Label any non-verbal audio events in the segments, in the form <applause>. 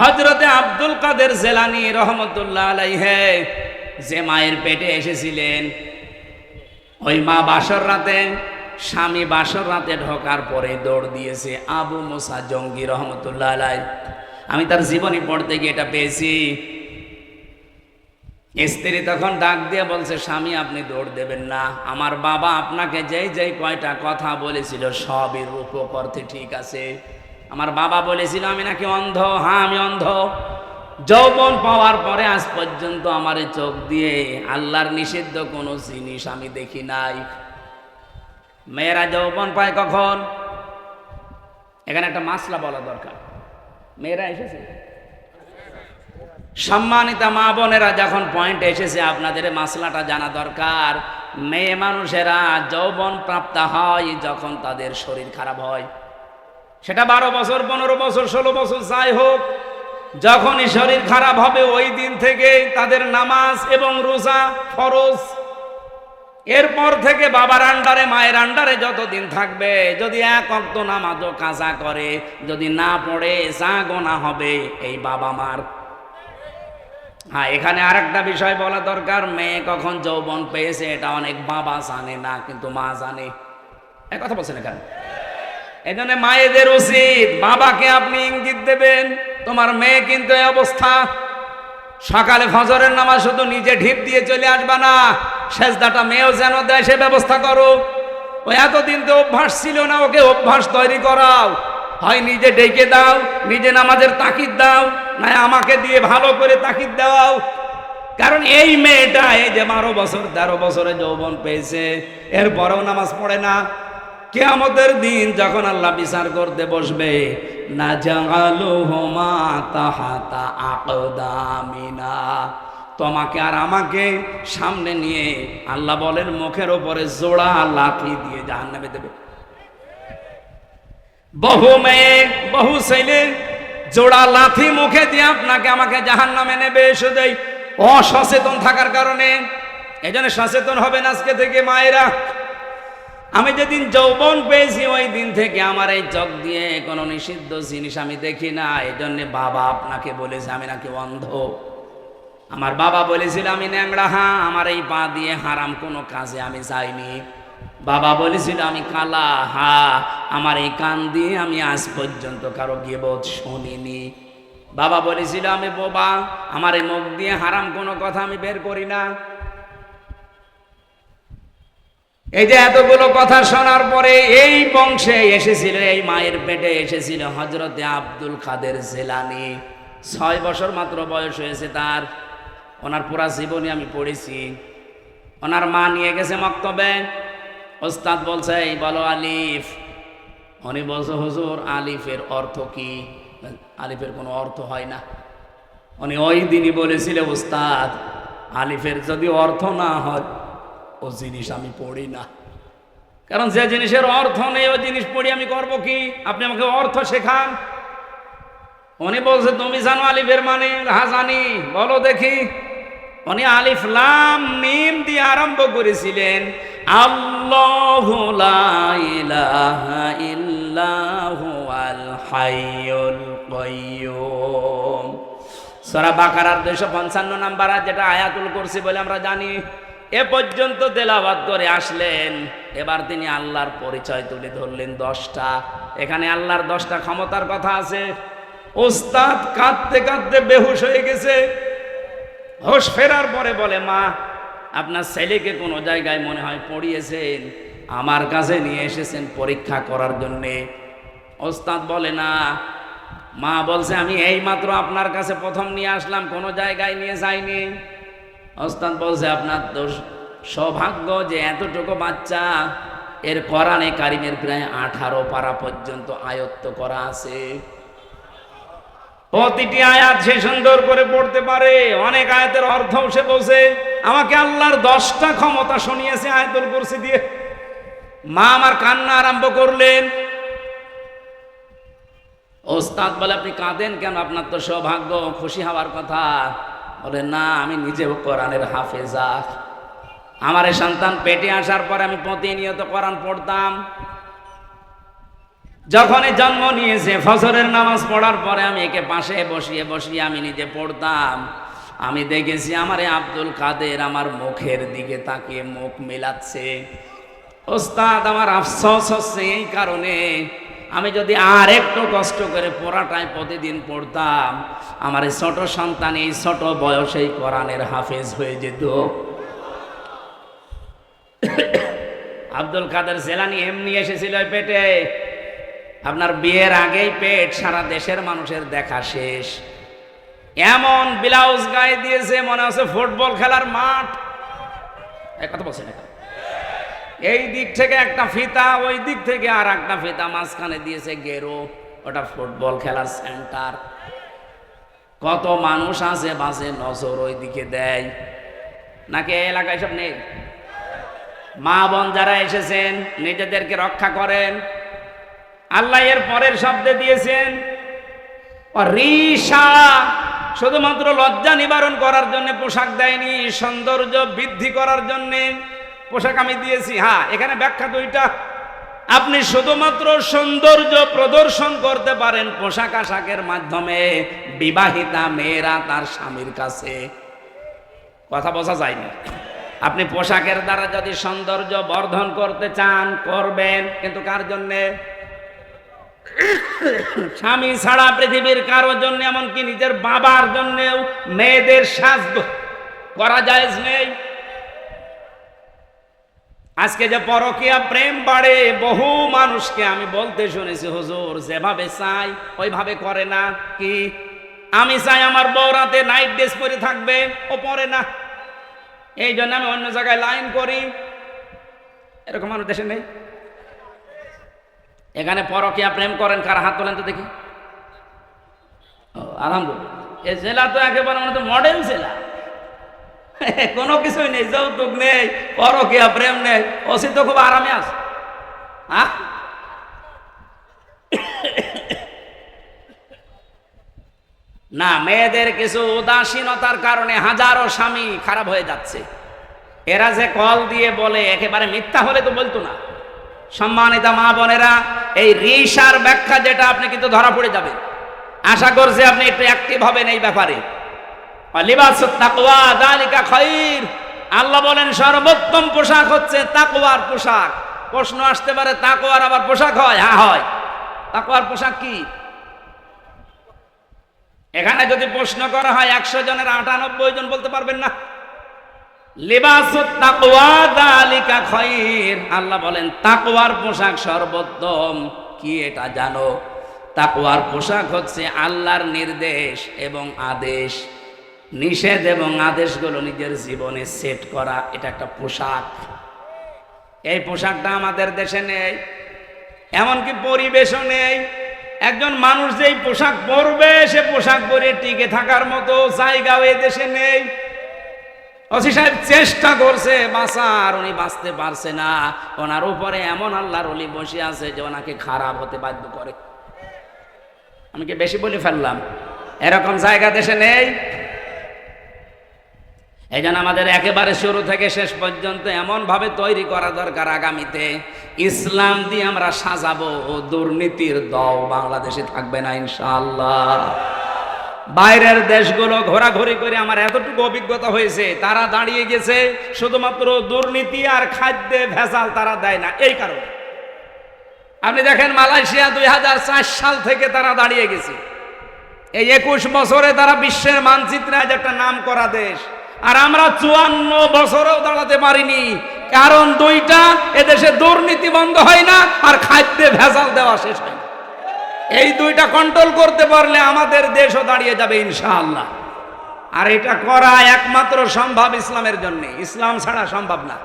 হজরতে আব্দুল কাদের জেলানি রহমতুল্লাহ আলাইহে যে মায়ের পেটে এসেছিলেন, ওই মা বাসর রাতে, স্বামী বাসর রাতে ঢোকার পরে দৌড় দিয়েছে আবু মুসা জঙ্গি রহমতুল্লাহ আলাই আমি তার জীবনী পড়তে গিয়ে এটা পেয়েছি। স্ত্রী তখন ডাক দিয়ে বলছে, স্বামী, আপনি দৌড় দেবেন না। আমার বাবা আপনাকে যেই যেই কয়টা কথা বলেছিল সবই রূপক অর্থে ঠিক আছে। আমার বাবা বলেছিল, আমি নাকি অন্ধ। হ্যাঁ আমি অন্ধ। যৌবন পাওয়ার পরে আজ পর্যন্ত আমার চোখ দিয়ে আল্লাহর নিষিদ্ধ কোনো জিনিস আমি দেখি নাই। মেয়েরা যৌবন পায় কখন? এখানে একটা মাসলা বলা দরকার। মেয়েরা এসেছে? সম্মানিতা মা বোনেরা, যখন পয়েন্ট এসেছে, আপনাদের মাসলাটা জানা দরকার। মেয়ে মানুষেরা যৌবন প্রাপ্ত হয় যখন তাদের শরীর খারাপ হয়। সেটা বারো বছর, পনেরো বছর, ষোলো বছর, যাই হোক, যখনই শরীর খারাপ হবে, ওই দিন থেকে তাদের নামাজ এবং রোজা ফরজ। এরপর থেকে বাবার আন্ডারে, মায়ের আন্ডারে যতদিন থাকবে, যদি এক অক্ত নামাজও কাজা করে, যদি না পড়ে, যা গোনা হবে, এই বাবা মার। হ্যাঁ এখানে আরেকটা বিষয় বলা দরকার, মেয়ে কখন যৌবন পেয়েছে, এটা অনেক বাবা জানে না, কিন্তু মা জানে। কথা বলছেন এখানে। এই জন্য মায়েদের উচিত, বাবাকে আপনি ইঙ্গিত দেবেন, তোমার মেয়ে কিন্তু এই অবস্থা। সকালে ফজরের নামাজ শুধু নিজে ঢিপ দিয়ে চলে আসবা না, সেজদাটা মেয়েও যেন দেয়, সে ব্যবস্থা করো। ও এতদিন তো অভ্যাস ছিল না, ওকে অভ্যাস তৈরি করাও। হয় নিজে ডেকে দাও, নিজে নামাজের তাকিদ দাও না আমাকে দিয়ে ভালো করে তাকিদ দাও কারণ এই মেয়েটা, এই যে বারো বছর, তেরো বছরে যৌবন পেয়েছে, এরপরেও নামাজ পড়ে না। কেয়ামতের দিন যখন আল্লাহ বিচার করতে বসবে না জাগালো হোমা আকদামিনা। তোমাকে আর আমাকে সামনে নিয়ে আল্লাহ বলেন, মুখের ওপরে জোড়া লাথি দিয়ে জাহান নামে দেবে। বহু মেয়ে, বহু ছেলে, জোড়া লাথি মুখে দিয়ে আপনাকে আমাকে জাহান নামে নেবে শুধুই। অসচেতন থাকার কারণে। এই জন্য সচেতন হবেন আজকে থেকে মায়েরা। আমি যেদিন যৌবন পেয়েছি, ওই দিন থেকে আমার এই চোখ দিয়ে কোনো নিষিদ্ধ জিনিস আমি দেখি না। এই জন্যে বাবা আপনাকে বলেছে, আমি নাকি অন্ধ। আমার বাবা বলেছিল, আমি ন্যাংরা হ্যাঁ আমার এই পা দিয়ে হারাম কোনো কাজে আমি যাইনি। বাবা বলেছিল, আমি কালা, হা, আমার এই কান দিয়ে আমি আজ পর্যন্ত কারও গিয়েবোধ শুনিনি। বাবা বলেছিল, আমি বোবা, আমার এই মুখ দিয়ে হারাম কোনো কথা আমি বের করি না। এই যে এতগুলো কথা শোনার পরে এই বংশে এসেছিল, এই মায়ের পেটে এসেছিল হজরতে আব্দুল কাদের জেলানি। ছয় বছর মাত্র বয়স হয়েছে তার। ওনার পুরা জীবনী আমি পড়েছি। ওনার মা নিয়ে গেছে মক্তবে। ওস্তাদ বলছে, এই বলো আলিফ। উনি বলছে, হুজুর, আলিফের অর্থ কি? আলিফের কোনো অর্থ হয় না। উনি ওই দিনই বলেছিল, ওস্তাদ, আলিফের যদি অর্থ না হয় ও জিনিস আমি পড়ি না। কারণ যে জিনিসের অর্থ নেই, ওই জিনিস পড়ি আমি করব কি? আপনি আমাকে অর্থ শেখান। উনি বলছে, তুমি জানো আলিফের মানে? হা জানি। বলো দেখি। উনি আলিফ লাম মিম দিয়ে আরম্ভ করেছিলেন, আল্লাহ সূরা বাকারার 255 নাম্বার আর যেটা আয়াতুল কুরসি বলে আমরা জানি। এ পর্যন্ত তেলাবাদ করে আসলেন। এবার তিনি আল্লাহর পরিচয় তুলে ধরলেন দশটা। এখানে আল্লাহর দশটা ক্ষমতার কথা আছে। ওস্তাদ কাঁদতে কাঁদতে বেহুশ হয়ে গেছে। হোশ ফেরার পরে বলে, মা, আপনার ছেলেকে কোনো জায়গায় মনে হয় পড়িয়েছেন। আমার কাছে নিয়ে এসেছেন পরীক্ষা করার জন্যে। ওস্তাদ বলে, না। মা বলছে, আমি এইমাত্র আপনার কাছে প্রথম নিয়ে আসলাম, কোনো জায়গায় নিয়ে যাইনি। ওস্তাদ বলছে আপনার তো সৌভাগ্য যে এতটুকু বাচ্চা, এর কোরআনে কারিমের প্রায় আঠারো পারা পর্যন্ত আয়ত্ত করা আছে। প্রতিটি আয়াত সে সুন্দর করে পড়তে পারে। অনেক আয়াতের অর্থ সে বসে আমাকে আল্লাহর দশটা ক্ষমতা শুনিয়েছে আয়াতুল কুরসি দিয়ে। মা আমার কান্না আরম্ভ করলেন। ওস্তাদ বলে, আপনি কাঁদেন কেন? আপনার তো সৌভাগ্য, খুশি হওয়ার কথা। বলে, না, আমি নিজেও কোরআনের হাফেজা। আমার সন্তান পেটে আসার পর আমি প্রতিনিয়ত কোরআন পড়তাম। যখনই জন্ম নিয়েছে, ফজরের নামাজ পড়ার পরে আমি একে পাশে বসিয়ে বসিয়ে আমি নিজে পড়তাম। আমি দেখেছি আমারে আব্দুল কাদের আমার মুখের দিকে তাকিয়ে মুখ মেলাচ্ছে। ওস্তাদ, আমার আফসোস হচ্ছে এই কারণে আমি যদি আর একটু কষ্ট করে পড়াটাই প্রতিদিন পড়তাম, আমার এই ছোট সন্তান, এই ছোট বয়সেই কোরআনের হাফেজ হয়ে যেত। আব্দুল কাদের জেলানি এমনি এসেছিল পেটে। আপনার বিয়ের আগেই পেট সারা দেশের মানুষের দেখা শেষ। এমন ব্লাউজ গায়ে দিয়েছে, মনে হচ্ছে ফুটবল খেলার মাঠ। এই কথা বলছেন এই দিক থেকে একটা ফিতা, ওই দিক থেকে আর একটা ফিতা, মাঝখানে দিয়েছে গেরো। ওটা ফুটবল খেলার সেন্টার কত মানুষ আছে বাসে নজর ওই দিকে দেয়। নাকি এই এলাকায় সব নেই? মা বোন যারা এসেছেন, নিজেদেরকে রক্ষা করেন। আল্লাহ এর পরের শব্দে দিয়েছেন শুধুমাত্র লজ্জা নিবারণ করার জন্য পোশাক দেয়নি, সৌন্দর্য বৃদ্ধি করার জন্য পোশাক আমি দিয়েছি। হ্যাঁ এখানে ব্যাখ্যা দুইটা। আপনি শুধুমাত্র সৌন্দর্য প্রদর্শন করতে পারেন পোশাক আশাকের মাধ্যমে। বিবাহিতা মেয়েরা তার স্বামীর কাছে। কথা বোঝা যায়নি। আপনি পোশাকের দ্বারা যদি সৌন্দর্য বর্ধন করতে চান, করবেন। কিন্তু কার জন্যে? স্বামী ছাড়া পৃথিবীর কারোর জন্য, এমনকি নিজের বাবার জন্যেও মেয়েদের সাজ করা যায় নেই। আজকে যে পরকিয়া প্রেম বাড়ে, বহু মানুষকে আমি বলতে শুনেছি, হুজুর, যেভাবে চাই, ওইভাবে করে না। কি? আমি চাই আমার বউ রাতে নাইট ড্রেস পরে থাকবে, ও পরে না। এই জন্য আমি অন্য জায়গায় লাইন করি। এরকম মানুষ দেশে নেই? এখানে পরকিয়া প্রেম করেন, কার হাত তোলেন তো দেখি। আলহামদুলিল্লাহ। এ জেলা তো একেবারে মানে তো মডেল জেলা। <laughs> কোনো কিছুই নেই, যৌতুক নেই, পরকিয়া, প্রেম নেই। ওসি তো খুব আরামে আছে। হ্যাঁ? <coughs> না, মেয়েদের কিছু উদাসীনতার কারণে হাজারো স্বামী খারাপ হয়ে যাচ্ছে। এরা যে কল দিয়ে বলে, একেবারে মিথ্যা হলে তো বলতো না। সম্মানিতা মা বোনেরা, এই রিসার ব্যাখ্যা যেটা, আপনি কিন্তু ধরা পড়ে যাবেন। আশা করছি আপনি একটু অ্যাক্টিভ হবেন এই ব্যাপারে। আল্লাহ বলেন, সর্বোত্তম পোশাক হচ্ছে তাকওয়ার পোশাক। প্রশ্ন আসতে পারে, তাকওয়ার আবার পোশাক হয়? হ্যাঁ হয়। তাকওয়ার পোশাক কি? এখানে যদি প্রশ্ন করা হয়, একশো জনের আটানব্বই জন বলতে পারবেন না? আল্লাহ বলেন, তাকওয়ার পোশাক সর্বোত্তম। কি এটা জানো? তাকওয়ার পোশাক হচ্ছে আল্লাহর নির্দেশ এবং আদেশ। নিষেধ এবং আদেশগুলো নিজের জীবনে সেট করা, এটা একটা পোশাক। এই পোশাকটা আমাদের দেশে নেই, এমনকি পরিবেশও নেই। একজন মানুষ যেই পোশাক পরবে, সে পোশাক পরে টিকে থাকার মতো জায়গাও এ দেশে নেই। অসি সাহেব চেষ্টা করছে, বাঁচার, উনি বাঁচতে পারছে না। ওনার উপরে এমন আল্লাহর অলি বসে আছে যে ওনাকে খারাপ হতে বাধ্য করে। আমি কি বেশি বলে ফেললাম? এরকম জায়গা দেশে নেই এই জন্য আমাদের একেবারে শুরু থেকে শেষ পর্যন্ত এমনভাবে তৈরি করা দরকার আগামীতে। ইসলাম দিয়ে আমরা সাজাবো দুর্নীতির দল বাংলাদেশে থাকবে না ইনশাল্লাহ বাইরের দেশগুলো ঘোরাঘুরি করে আমার এতটুকু অভিজ্ঞতা হয়েছে, তারা দাঁড়িয়ে গেছে, শুধুমাত্র দুর্নীতি আর খাদ্যে ভেজাল তারা দেয় না, এই কারণে। আপনি দেখেন মালয়েশিয়া দুই হাজার চার সাল থেকে তারা দাঁড়িয়ে গেছে। এই একুশ বছরে তারা বিশ্বের মানচিত্রে আজ একটা নাম করা দেশ। আর আমরা চুয়ান্ন বছরেও দাঁড়াতে পারিনি। কারণ দুইটা এদেশে দুর্নীতি বন্ধ হয় না আর খাদ্যে ভেজাল দেওয়া শেষ হয় এই দুইটা কন্ট্রোল করতে পারলে আমাদের দেশও দাঁড়িয়ে যাবে ইনশাআল্লাহ। আর এটা করা একমাত্র সম্ভব ইসলামের জন্য। ইসলাম ছাড়া সম্ভব না।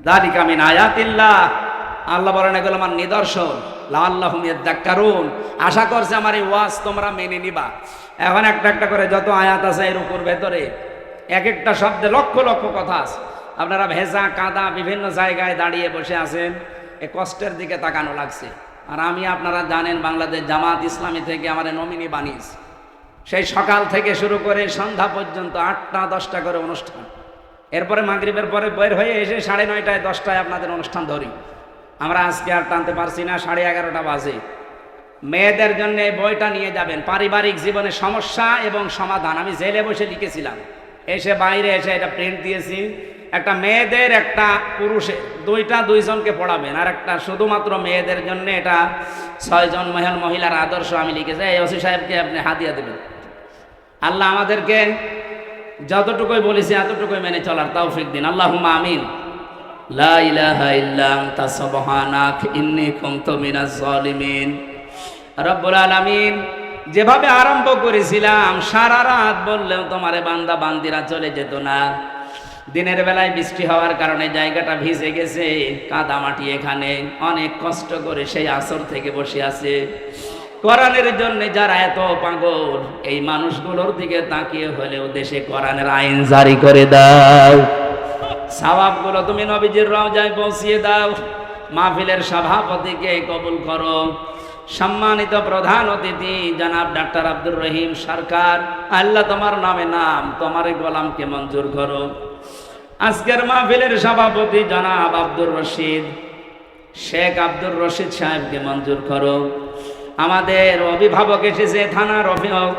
দালিকা মিন আয়াতিল্লাহ। আল্লাহ বলেন, এগুলো আমার নিদর্শন। লাল্লাহুম ইয়াদ্দাক্কারুন। আশা করছে আমার এই ওয়াজ তোমরা মেনে নিবা। এখন একটা একটা করে যত আয়াত আছে এর উপর ভেতরে এক একটা শব্দে লক্ষ লক্ষ কথা আছে। আপনারা ভেজা, কাদা বিভিন্ন জায়গায় দাঁড়িয়ে বসে আছেন, এ কষ্টের দিকে তাকানো লাগছে। আর আমি, আপনারা জানেন, বাংলাদেশ জামাত ইসলামী থেকে আমার নমিনি বানিয়েছি। সেই সকাল থেকে শুরু করে সন্ধ্যা পর্যন্ত আটটা, দশটা করে অনুষ্ঠান। এরপরে মাগরিবের পরে বের হয়ে এসে সাড়ে নয়টায়, দশটায় আপনাদের অনুষ্ঠান ধরি। আমরা আজকে আর টানতে পারছি না, সাড়ে এগারোটা বাজে। মেয়েদের জন্য এই বইটা নিয়ে যাবেন। পারিবারিক জীবনের সমস্যা এবং সমাধান। আমি জেলে বসে লিখেছিলাম। এসে বাইরে এসে এটা প্রিন্ট দিয়েছি। একটা মেয়েদের একটা পুরুষে, দুইটা দুইজনকে পড়াবেন। আর একটা শুধুমাত্র মেয়েদের জন্য এটা ছয়জন মহিলা মহিলার আদর্শ আমি লিখেছি। এই ওসি সাহেবকে আপনি হাতিয়া দেবেন। আল্লাহ আমাদেরকে যতটুকুই বলেছি এতটুকুই মেনে চলার তৌফিক দিন। আল্লাহ আমিন। লা ইলাহা আনতা, সুবহানাক, ইন্নী কুনতু মিনাজ জালিমিন রব্বুল আলামিন, যেভাবে আরম্ভ করেছিলাম, সারা রাত বললেও তোমারে বান্দা বান্দিরা চলে যেত না। দিনের বেলায় বৃষ্টি হওয়ার কারণে জায়গাটা ভিজে গেছে কাদামাটি এখানে, অনেক কষ্ট করে সেই আসর থেকে বসে আছে। কোরআনের জন্য যারা এত পাগল, এই মানুষগুলোর দিকে তাকিয়ে হলেও দেশে কোরআনের আইন জারি করে দাও। সওয়াবগুলো তুমি নবীজির রওজায় পৌঁছিয়ে দাও। মাহফিলের সভাপতিকে কবুল করো। সম্মানিত প্রধান অতিথি, জানাব ডাক্তার আব্দুর রহিম সরকার। আল্লাহ তোমার নামে নাম, তোমার গোলামকে মঞ্জুর করো আজকের মাহফিলের সভাপতি জনাব আব্দুর রশিদ, শেখ আব্দুর রশিদ সাহেবকে মঞ্জুর করো আমাদের অভিভাবক এসেছে থানার অভিভাবক